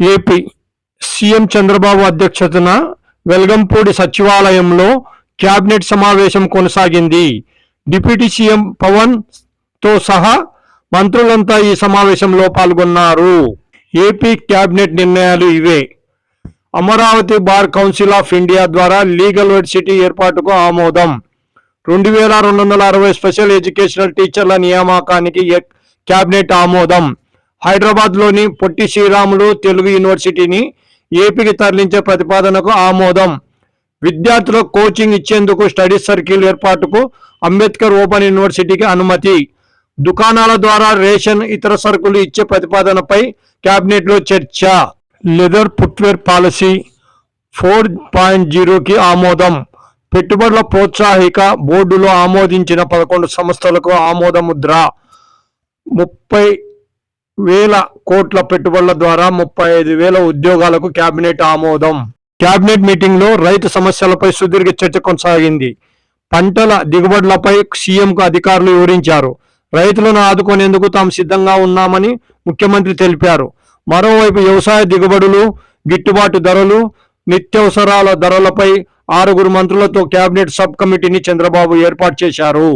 AP CM Chandrababu అధ్యక్షతన వెల్గంపూడి సచివాలయంలో cabinet సమావేశం కొనసాగింది. డిప్యూటీ సీఎం పవన్తో సహా మంత్రులంతా ఈ సమావేశంలో పాల్గొన్నారు. ఏపీ కేబినెట్ నిర్ణయాలు ఇవే. Amaravati bar council of India ద్వారా లీగల్ వెడ్ సిటీ ఏర్పాటుకు ఆమోదం. రెండు వేల రెండు వందల అరవై స్పెషల్ ఎడ్యుకేషనల్ టీచర్ల నియామకానికి కేబినెట్ ఆమోదం. హైదరాబాద్లోని పొట్టి శ్రీరాములు తెలుగు యూనివర్సిటీని ఏపీకి తరలించే ప్రతిపాదనకు ఆమోదం. విద్యార్థులకు కోచింగ్ ఇచ్చేందుకు స్టడీ సర్కిల్ ఏర్పాటుకు అంబేద్కర్ ఓపెన్ యూనివర్సిటీకి అనుమతి. దుకాణాల ద్వారా రేషన్ ఇతర సరుకులు ఇచ్చే ప్రతిపాదనపై క్యాబినెట్లో చర్చ. Leather footwear policy four point జీరోకి ఆమోదం. పెట్టుబడుల ప్రోత్సాహిక బోర్డులో ఆమోదించిన పదకొండు సంస్థలకు ఆమోద ముద్ర. ముప్పై వేల కోట్ల పెట్టుబడుల ద్వారా ముప్పై ఐదు వేల ఉద్యోగాలకు కేబినెట్ ఆమోదం. కేబినెట్ మీటింగ్లో రైతు సమస్యలపై సుదీర్ఘ చర్చ కొనసాగింది. పంటల దిగుబడులపై సీఎంకు అధికారులు వివరించారు. రైతులను ఆదుకునేందుకు తాము సిద్ధంగా ఉన్నామని ముఖ్యమంత్రి తెలిపారు. మరోవైపు వ్యవసాయ దిగుబడులు గిట్టుబాటు ధరలు నిత్యావసరాల ధరలపై ఆరుగురు మంత్రులతో కేబినెట్ సబ్ కమిటీని చంద్రబాబు ఏర్పాటు చేశారు.